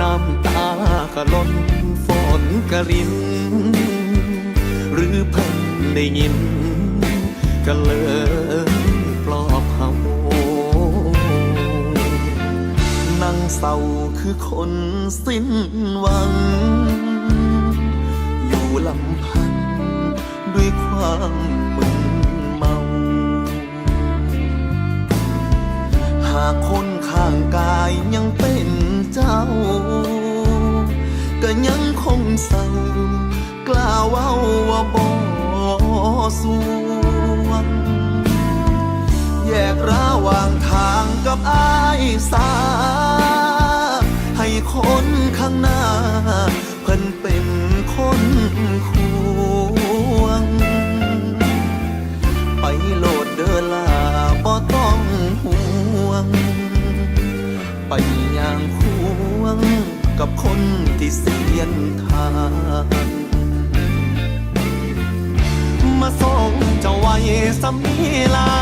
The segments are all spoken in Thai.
น้ำตาก็ล้นฝนกระริน หรือเพิ่นได้ยิน ก็เลยปลอบเฮานั่งเศร้าคือคนสิ้นหวัง อยู่ลำพันด้วยความ คงเศร้ากล้าเว้าว่าบ่สวงแยกระหว่างทางกับอายสา ให้คนข้างหน้า เพิ่นเป็นคนควง ไปโลดเดินลาบ่ต้องห่วง ไปอย่างควง กับคนที่เสียนทางมาส่งเจ้าไว้สำนีลา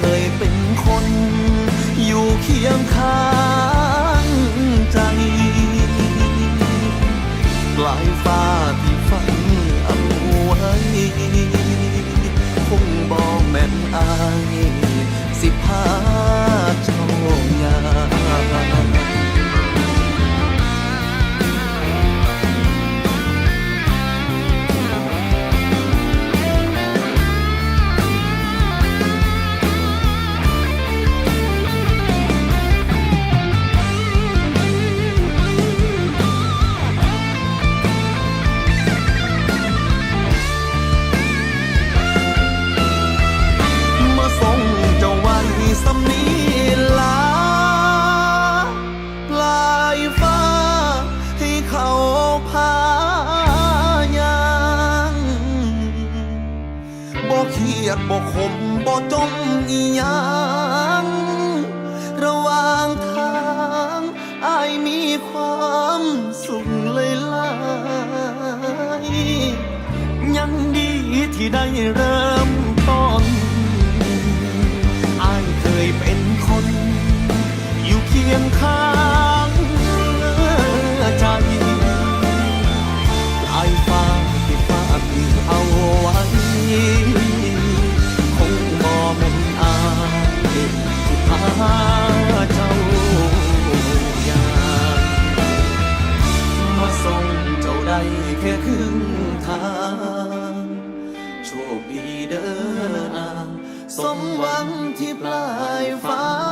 เคยเป็นคน อยู่เคียงข้าง เครียดบ่ขมบ่จมอีหยังระหว่างทางอายมีความสุขเลยล่ะยังดีที่ได้เริ่มต้นอายเคยเป็นคน อยู่เคียงข้าง แค่ครึ่งทางโชคดีเด้อนาสมหวังที่ปลายฟ้า